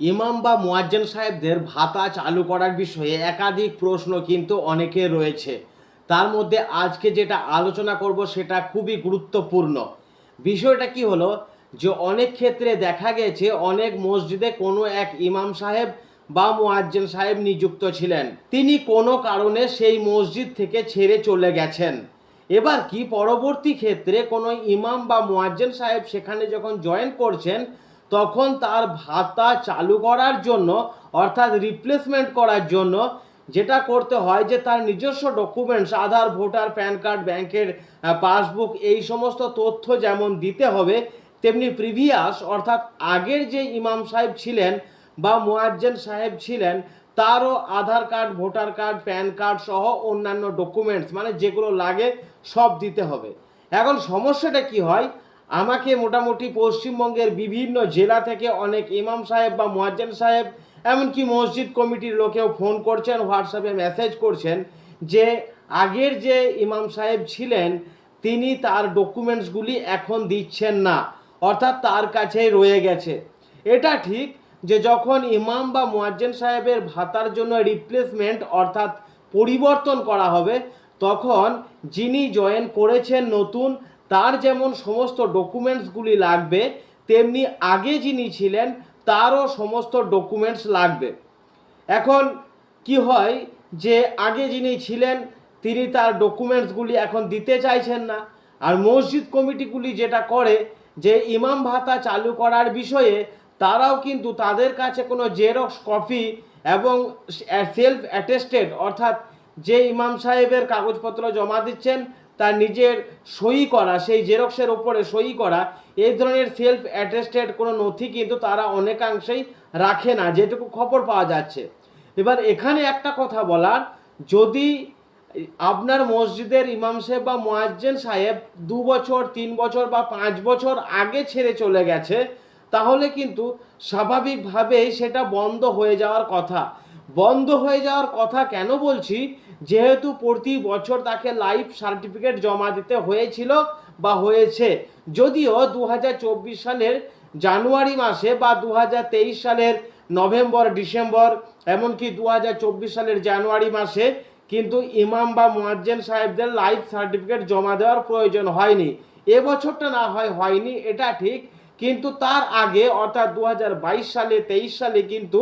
ইমাম বা মোয়াজ্জেন সাহেবদের ভাতা চালু করার বিষয়ে একাধিক প্রশ্ন কিন্তু অনেকের রয়েছে। তার মধ্যে আজকে যেটা আলোচনা করব সেটা খুবই গুরুত্বপূর্ণ। বিষয়টা কি হলো যে অনেক ক্ষেত্রে দেখা গেছে অনেক মসজিদে কোনো এক ইমাম সাহেব বা মোয়াজ্জেন সাহেব নিযুক্ত ছিলেন। তিনি কোনো কারণে সেই মসজিদ থেকে ছেড়ে চলে গেছেন। এবার কি পরবর্তী ক্ষেত্রে কোনো ইমাম বা মোয়াজ্জেন সাহেব সেখানে যখন জয়েন করছেন তখন তার ভাতা চালু করার জন্য, অর্থাৎ রিপ্লেসমেন্ট করার জন্য যেটা করতে হয় যে তার নিজস্ব documents Aadhaar, voter, PAN card, ব্যাংকের পাসবুক, এই সমস্ত তথ্য যেমন দিতে হবে, তেমনি প্রিভিয়াস অর্থাৎ আগের যে ইমাম সাহেব ছিলেন বা মোয়াজ্জেন সাহেব ছিলেন, তারও Aadhaar card, voter card, PAN card সহ অন্যান্য ডকুমেন্টস মানে যেগুলো লাগে সব দিতে হবে। এখন সমস্যাটা কি হয়? আমাকে মোটামুটি পশ্চিমবঙ্গের বিভিন্ন জেলা থেকে অনেক ইমাম সাহেব বা মোয়াজ্জেন সাহেব, এমনকি মসজিদ কমিটির লোকেও ফোন করছেন, হোয়াটসঅ্যাপে মেসেজ করছেন যে আগের যে ইমাম সাহেব ছিলেন, তিনি তার ডকুমেন্টসগুলি এখন দিচ্ছেন না, অর্থাৎ তার কাছেই রয়ে গেছে। এটা ঠিক যে যখন ইমাম বা মোয়াজ্জেন সাহেবের ভাতার জন্য রিপ্লেসমেন্ট অর্থাৎ পরিবর্তন করা হবে, তখন যিনি জয়েন করেছেন নতুন তার যেমন সমস্ত ডকুমেন্টসগুলি লাগবে, তেমনি আগে যিনি ছিলেন, তারও সমস্ত ডকুমেন্টস লাগবে। এখন কি হয় যে আগে যিনি ছিলেন, তিনি তার ডকুমেন্টসগুলি এখন দিতে চাইছেন না। আর মসজিদ কমিটিগুলি যেটা করে যে ইমাম ভাতা চালু করার বিষয়ে, তারাও কিন্তু তাদের কাছে কোনো জেরক্স কপি এবং সেলফ অ্যাটেস্টেড অর্থাৎ যে ইমাম সাহেবের কাগজপত্র জমা দিচ্ছেন তার নিজের সই করা, সেই জেরক্সের ওপরে সই করা এই ধরনের সেলফ অ্যাটেস্টেড কোনো নথি কিন্তু তারা অনেকাংশেই রাখে না, যেটুকু খবর পাওয়া যাচ্ছে। এবার এখানে একটা কথা বলার, যদি আপনার মসজিদের ইমাম সাহেব বা মোয়াজ্জেন সাহেব দু বছর, তিন বছর বা পাঁচ বছর আগে ছেড়ে চলে গেছে, তাহলে কিন্তু স্বাভাবিকভাবেই সেটা বন্ধ হয়ে যাওয়ার কথা। বন্ধ হয়ে যাওয়ার কথা কেন বলছি? যেহেতু প্রতি বছর তাকে লাইফ সার্টিফিকেট জমা দিতে হয়েছিল বা হয়েছে। যদিও দু হাজার চব্বিশ সালের জানুয়ারি মাসে বা দু হাজার তেইশ সালের নভেম্বর, ডিসেম্বর, এমনকি দু হাজার চব্বিশ সালের জানুয়ারি মাসে কিন্তু ইমাম বা মোয়াজ্জেন সাহেবদের লাইফ সার্টিফিকেট জমা দেওয়ার প্রয়োজন হয়নি। এবছরটা না হয় হয়নি, এটা ঠিক। কিন্তু তার আগে, অর্থাৎ দু হাজার বাইশ সালে, তেইশ সালে কিন্তু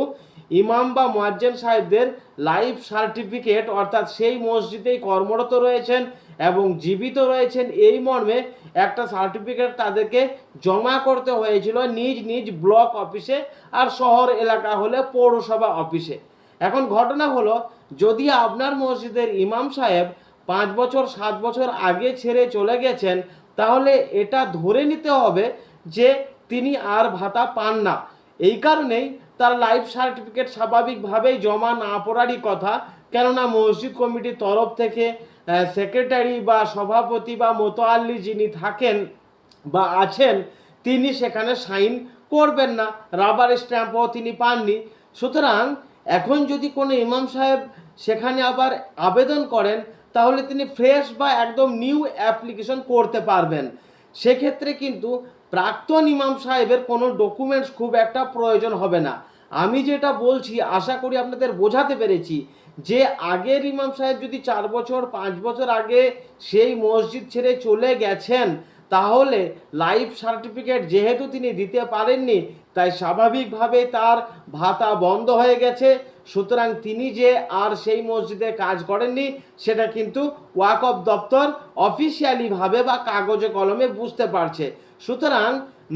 ইমাম বা মুয়াজ্জেন সাহেবদের লাইফ সার্টিফিকেট, অর্থাৎ সেই মসজিদেই কর্মরত রয়েছেন এবং জীবিত রয়েছেন, এই মর্মে একটা সার্টিফিকেট তাদেরকে জমা করতে হয়েছিল নিজ নিজ ব্লক অফিসে আর শহর এলাকা হলে পৌরসভা অফিসে। এখন ঘটনা হলো, যদি আপনার মসজিদের ইমাম সাহেব পাঁচ বছর, সাত বছর আগে ছেড়ে চলে গেছেন, তাহলে এটা ধরে নিতে হবে যে তিনি আর ভাতা পান না। এই কারণেই তার লাইফ সার্টিফিকেট স্বাভাবিকভাবেই জমা না পড়ারই কথা। কেননা মসজিদ কমিটির তরফ থেকে সেক্রেটারি বা সভাপতি বা মোতোয়াল্লি যিনি থাকেন বা আছেন, তিনি সেখানে সাইন করবেন না। রাবার স্ট্যাম্পও তিনি পাননি। সুতরাং এখন যদি কোনো ইমাম সাহেব সেখানে আবার আবেদন করেন, তাহলে তিনি ফ্রেশ বা একদম নিউ অ্যাপ্লিকেশন করতে পারবেন। সেক্ষেত্রে কিন্তু প্রাক্তন ইমাম সাহেবের কোনো ডকুমেন্টস খুব একটা প্রয়োজন হবে না। আমি যেটা বলছি, আশা করি আপনাদের বোঝাতে পেরেছি যে আগের ইমাম সাহেব যদি চার বছর, পাঁচ বছর আগে সেই মসজিদ ছেড়ে চলে গেছেন, তাহলে লাইফ সার্টিফিকেট যেহেতু তিনি দিতে পারেননি তাই স্বাভাবিকভাবে তার ভাতা বন্ধ হয়ে গেছে। সুতরাং তিনি যে আর সেই মসজিদে কাজ করেননি, সেটা কিন্তু ওয়াকফ দপ্তর অফিসিয়ালিভাবে বা কাগজে কলমে বুঝতে পারছে। সুতরাং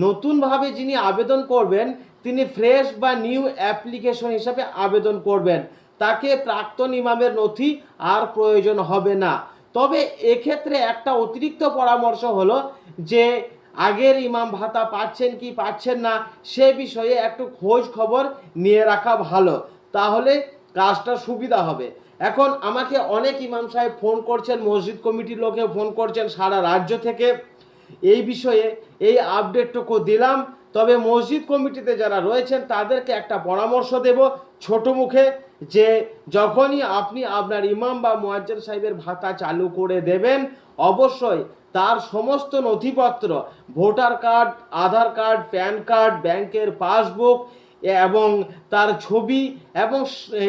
নতুনভাবে যিনি আবেদন করবেন, তিনি ফ্রেশ বা নিউ অ্যাপ্লিকেশন হিসাবে আবেদন করবেন। তাকে প্রাক্তন ইমামের নথি আর প্রয়োজন হবে না। তবে এক্ষেত্রে একটা অতিরিক্ত পরামর্শ হলো যে আগের ইমাম ভাতা পাচ্ছেন কি পাচ্ছেন না, সে বিষয়ে একটু খোঁজ খবর নিয়ে রাখা ভালো, তাহলে কাজটা সুবিধা হবে। এখন আমাকে অনেক ইমাম সাহেব ফোন করছেন, মসজিদ কমিটির লোকে ফোন করছেন সারা রাজ্য থেকে। এই বিষয়ে এই আপডেটটুকু দিলাম, তবে মসজিদ কমিটিতে যারা রয়েছেন, তাদেরকে একটা পরামর্শ দেব ছোট মুখে, যে যখনই আপনি আপনার ইমাম বা মুয়াজ্জেন সাহেবের ভাতা চালু করে দেবেন, অবশ্যই তার সমস্ত নথিপত্র, voter card, Aadhaar card, PAN card, ব্যাংকের পাসবুক এবং তার ছবি এবং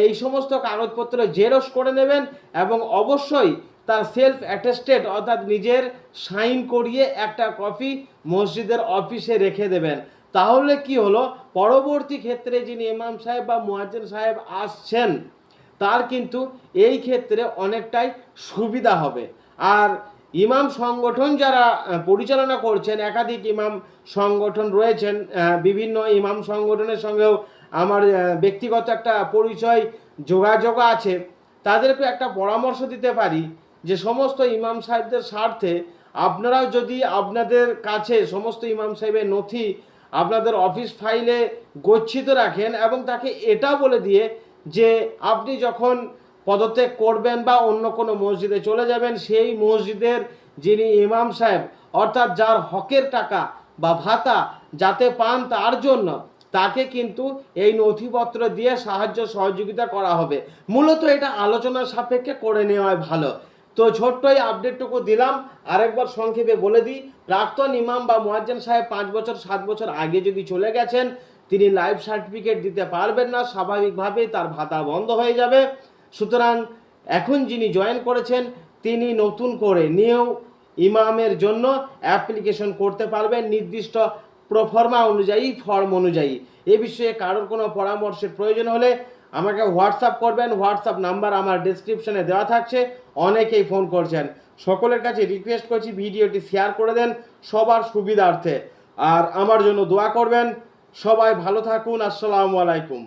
এই সমস্ত কাগজপত্র জেরক্স করে নেবেন এবং অবশ্যই তার সেলফ অ্যাটেস্টেড অর্থাৎ নিজের সাইন করিয়ে একটা কপি মসজিদের অফিসে রেখে দেবেন। তাহলে কি হলো? পরবর্তী ক্ষেত্রে যিনি ইমাম সাহেব বা মুয়াজ্জিন সাহেব আসছেন, তার কিন্তু এই ক্ষেত্রে অনেকটাই সুবিধা হবে। আর ইমাম সংগঠন যারা পরিচালনা করছেন, একাধিক ইমাম সংগঠন রয়েছেন বিভিন্ন ইমাম সংগঠনের সঙ্গেও আমার ব্যক্তিগত একটা পরিচয়, যোগাযোগ আছে। তাদেরকে একটা পরামর্শ দিতে পারি যে সমস্ত ইমাম সাহেবদের স্বার্থে আপনারাও যদি আপনাদের কাছে সমস্ত ইমাম সাহেবের নথি আপনাদের অফিস ফাইলে গচ্ছিত রাখেন এবং তাকে এটা বলে দিয়ে যে আপনি যখন পদত্যাগ করবেন বা অন্য কোনো মসজিদে চলে যাবেন, সেই মসজিদের যিনি ইমাম সাহেব, অর্থাৎ যার হকের টাকা বা ভাতা যাতে পান তার জন্য, তাকে কিন্তু এই নথিপত্র দিয়ে সাহায্য সহযোগিতা করা হবে। মূলত এটা আলোচনার সাপেক্ষে করে নেওয়াই ভালো। তো ছোট্ট এই আপডেটটুকু দিলাম, আরেকবার সংক্ষেপে বলে দিই, প্রাক্তন ইমাম বা মোয়াজ্জেন সাহেব পাঁচ বছর, সাত বছর আগে যদি চলে গেছেন, তিনি লাইফ সার্টিফিকেট দিতে পারবেন না, স্বাভাবিকভাবেই তার ভাতা বন্ধ হয়ে যাবে। সুতরাং এখন যিনি জয়েন করেছেন, তিনি নতুন করে নিয়েও ইমামের জন্য অ্যাপ্লিকেশন করতে পারবেন নির্দিষ্ট প্রফর্মা অনুযায়ী, ফর্ম অনুযায়ী। এ বিষয়ে কারোর কোনো পরামর্শের প্রয়োজন হলে আমাকে হোয়াটসঅ্যাপ করবেন। হোয়াটসঅ্যাপ নাম্বার আমার ডিসক্রিপশনে দেওয়া থাকছে। অনেকেই ফোন করছেন। সকলের কাছে রিকোয়েস্ট করছি ভিডিওটি শেয়ার করে দেন সবার সুবিধার্থে। আর আমার জন্য দোয়া করবেন। সবাই ভালো থাকুন। আসসালামু আলাইকুম।